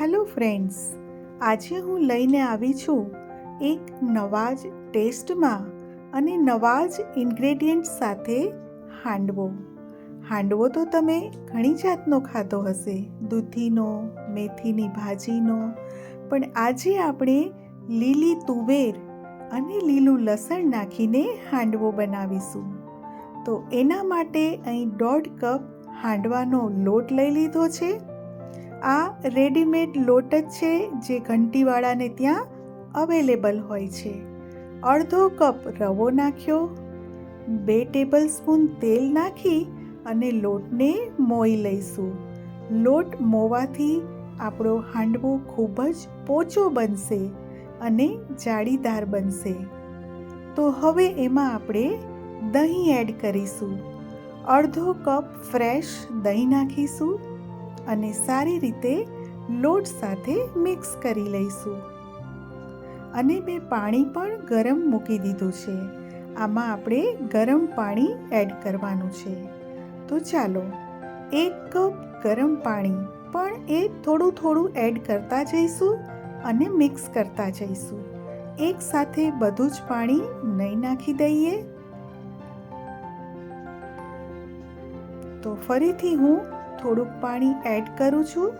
Hello friends, આજે હું લઈને આવી છું એક નવા જ ટેસ્ટમાં અને નવા જ ઇન્ગ્રેડિયન્ટ સાથે હાંડવો. હાંડવો તો તમે ઘણી જાતનો ખાધો હશે, દૂધીનો, મેથીની ભાજીનો, પણ આજે આપણે લીલી તુવેર અને લીલું લસણ નાખીને હાંડવો બનાવીશું. તો એના માટે અહીં દોઢ કપ હાંડવાનો લોટ લઈ લીધો છે. આ રેડીમેડ લોટ જ છે જે ઘંટીવાળાને ત્યાં અવેલેબલ હોય છે. અડધો કપ રવો નાખ્યો, બે ટેબલ સ્પૂન તેલ નાખી અને લોટને મોઈ લઈશું. લોટ મોવાથી આપણો હાંડવો ખૂબ જ પોચો બનશે અને જાળીદાર બનશે. તો હવે એમાં આપણે દહીં એડ કરીશું. અડધો કપ ફ્રેશ દહીં નાખીશું. અને સારી રીતે લોટ સાથે મિક્સ કરી લઈશું. અને મેં પાણી પણ ગરમ મૂકી દીધું છે. આમાં આપણે ગરમ પાણી એડ કરવાનું છે. તો ચાલો, એક કપ ગરમ પાણી પણ એ થોડું થોડું એડ કરતા જઈશું અને મિક્સ કરતા જઈશું. એક સાથે બધું જ પાણી નહીં નાખી દઈએ. તો ફરીથી હું થોડુંક પાણી એડ કરું છું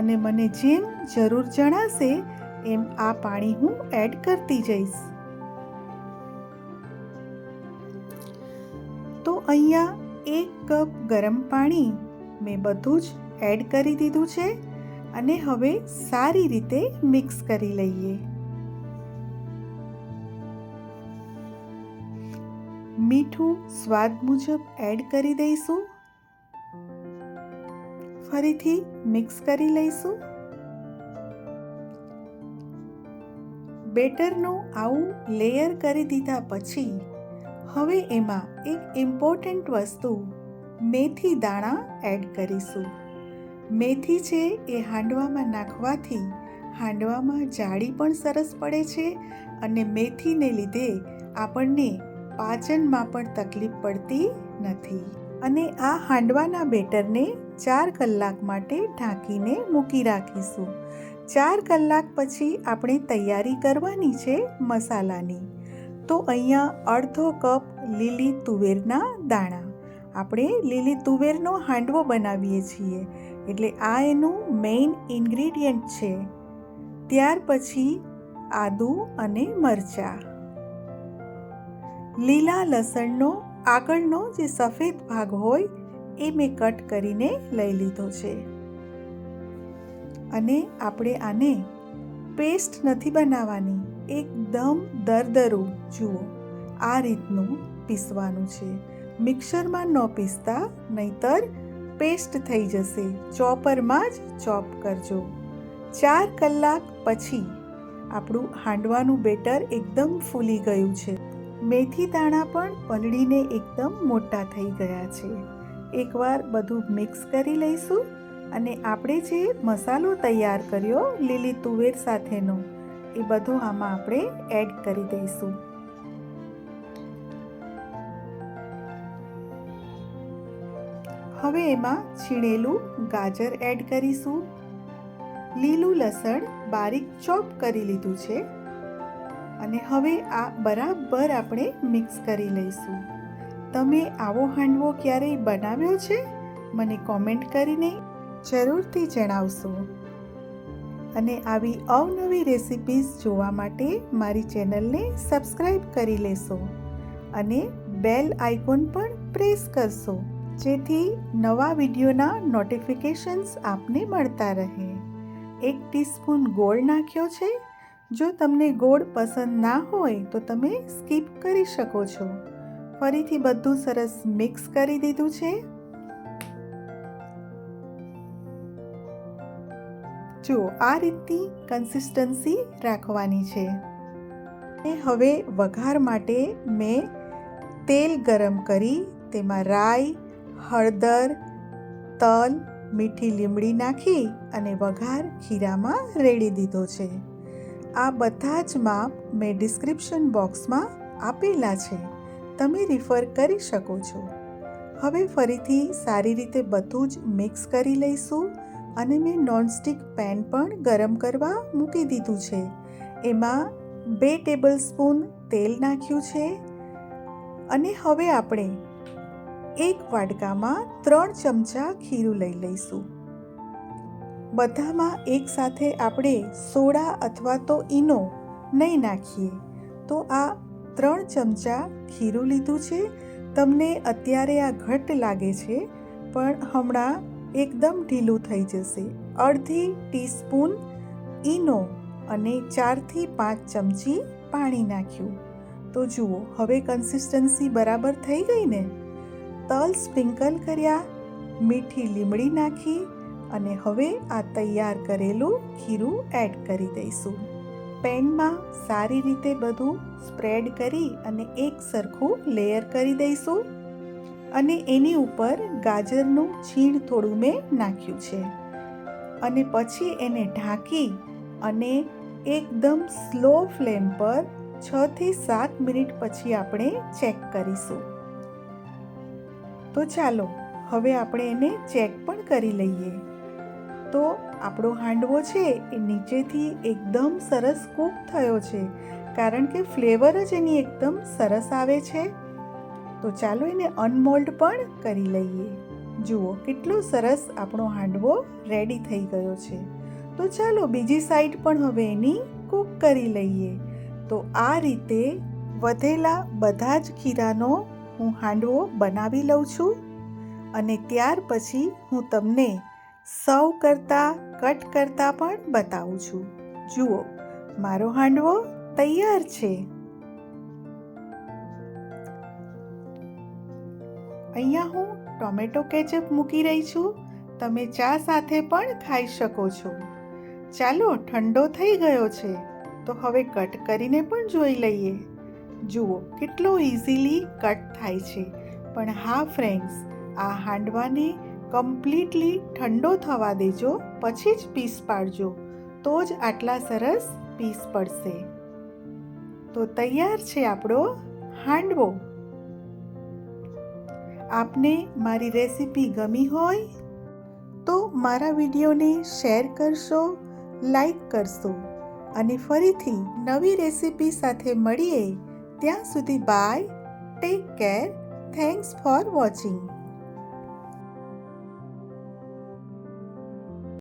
અને મને જેમ જરૂર જણાશે એમ આ પાણી હું એડ કરતી જઈશ. તો અહીંયા એક કપ ગરમ પાણી મેં બધું જ એડ કરી દીધું છે અને હવે સારી રીતે મિક્સ કરી લઈએ. મીઠું સ્વાદ મુજબ એડ કરી દઈશું. ફરીથી મિક્સ કરી લઈશું. બેટરનું આવું લેયર કરી દીધા પછી, હવે એમાં એક ઇમ્પોર્ટન્ટ વસ્તુ, મેથી દાણા એડ કરીશું. મેથી છે એ હાંડવામાં નાખવાથી હાંડવામાં જાળી પણ સરસ પડે છે અને મેથીને લીધે આપણને પાચનમાં પણ તકલીફ પડતી નથી. અને આ હાંડવાના બેટરને ચાર કલાક માટે ઢાંકીને મૂકી રાખીશું. ચાર કલાક પછી આપણે તૈયારી કરવાની છે મસાલાની. તો અહીંયા અડધો કપ લીલી તુવેરના દાણા. આપણે લીલી તુવેરનો હાંડવો બનાવીએ છીએ. એટલે આ એનું મેઇન ઇન્ગ્રેડિયન્ટ છે. ત્યાર પછી આદુ અને મરચાં. લીલા લસણનો આગળનો જે સફેદ ભાગ હોય, એ મેં કટ કરીને લઈ લીધો છે. અને આપણે આને પેસ્ટ નથી બનાવવાની, એકદમ દરદરું, જુઓ, આ રીતનું પીસવાનું છે. મિક્સરમાં ન પીસતા, નહીતર પેસ્ટ થઈ જશે. ચોપરમાં જ ચોપ કરજો. ચાર કલાક પછી આપણું હાંડવાનું બેટર એકદમ ફૂલી ગયું છે. મેથી દાણા પણ પલળીને એકદમ મોટા થઈ ગયા છે. એકવાર બધું મિક્સ કરી લઈશું અને આપણે જે મસાલો તૈયાર કર્યો લીલી તુવેર સાથેનો, એ બધો આમાં આપણે એડ કરી દઈશું. હવે એમાં છીણેલું ગાજર એડ કરીશું. લીલું લસણ બારીક ચોપ કરી લીધું છે. અને હવે આ બરાબર આપણે મિક્સ કરી લઈશું. તમે આવો હાંડવો ક્યારેય બનાવ્યો છે? મને કોમેન્ટ કરીને જરૂરથી જણાવશો. અને આવી અવનવી રેસિપીઝ જોવા માટે મારી ચેનલને સબસ્ક્રાઈબ કરી લેશો અને બેલ આઇકોન પણ પ્રેસ કરશો, જેથી નવા વિડીયોના નોટિફિકેશન્સ આપને મળતા રહે. એક ટીસ્પૂન ગોળ નાખ્યો છે. જો તમને ગોળ પસંદ ના હોય તો તમે સ્કીપ કરી શકો છો. ફરીથી બધું સરસ મિક્સ કરી દીધું છે. જો આ રીતની કન્સિસ્ટન્સી રાખવાની છે. અને હવે વઘાર માટે મેં તેલ ગરમ કરી, તેમાં રાઈ, હળદર, તલ, મીઠી લીમડી નાખી અને વઘાર ખીરામાં રેડી દીધો છે. આ બધા જ માપ મેં ડિસ્ક્રિપ્શન બોક્સમાં આપેલા છે. તમે રિફર કરી શકો છો. હવે ફરીથી સારી રીતે બધું જ મિક્સ કરી લઈશું અને મેં નોનસ્ટિક પેન પણ ગરમ કરવા મૂકી દીધું છે. એમાં બે ટેબલ સ્પૂન તેલ નાખ્યું છે. અને હવે આપણે એક વાડકામાં ત્રણ ચમચા ખીરું લઈ લઈશું. બધામાં એકસાથે આપણે સોડા અથવા તો ઈનો નહીં નાખીએ. તો આ ત્રણ ચમચા ખીરું લીધું છે. તમને અત્યારે આ ઘટ લાગે છે, પણ હમણાં એકદમ ઢીલું થઈ જશે. અડધી ટીસ્પૂન ઈનો અને ચારથી પાંચ ચમચી પાણી નાખ્યું. તો જુઓ, હવે કન્સિસ્ટન્સી બરાબર થઈ ગઈ ને? તલ સ્પ્રિંકલ કર્યા, મીઠી લીમડી નાખી અને હવે આ તૈયાર કરેલું ખીરું એડ કરી દઈશું. પેનમાં સારી રીતે બધું સ્પ્રેડ કરી અને એક સરખું લેયર કરી દઈશું. અને એની ઉપર ગાજરનું છીણ થોડું મેં નાખ્યું છે. અને પછી એને ઢાંકી અને એકદમ સ્લો ફ્લેમ પર છથી સાત મિનિટ પછી આપણે ચેક કરીશું. તો ચાલો, હવે આપણે એને ચેક પણ કરી લઈએ. તો આપણો હાંડવો છે એ નીચેથી એકદમ સરસ કૂક થયો છે. કારણ કે ફ્લેવર જ એની એકદમ સરસ આવે છે. તો ચાલો એને અનમોલ્ડ પણ કરી લઈએ. જુઓ, કેટલો સરસ આપણો હાંડવો રેડી થઈ ગયો છે. તો ચાલો બીજી સાઈડ પણ હવે એની કૂક કરી લઈએ. તો આ રીતે વધેલા બધા જ ખીરાનો હું હાંડવો બનાવી લઉં છું. અને ત્યાર પછી હું તમને સર્વ કરતાં, કટ કરતાં પણ બતાવું છું. જુઓ, મારો હાંડવો તૈયાર છે. અહીંયા હું ટોમેટો કેચઅપ મૂકી રહી છું. તમે ચા સાથે પણ ખાઈ શકો છો. ચાલો, ઠંડો થઈ ગયો છે, તો હવે કટ કરીને પણ જોઈ લઈએ. જુઓ, કેટલો ઇઝીલી કટ થાય છે. પણ હા ફ્રેન્ડ્સ આ હાંડવાને કમ્પ્લીટલી ઠંડો થવા દેજો, પછી જ પીસ પાડજો. તો જ આટલા સરસ પીસ પડશે. તો તૈયાર છે આપણો હાંડવો. આપને મારી રેસીપી ગમી હોય તો મારા વિડીયોને શેર કરશો, લાઈક કરશો અને ફરીથી નવી રેસીપી સાથે મળીએ. ત્યાં સુધી bye, take care, thanks for watching.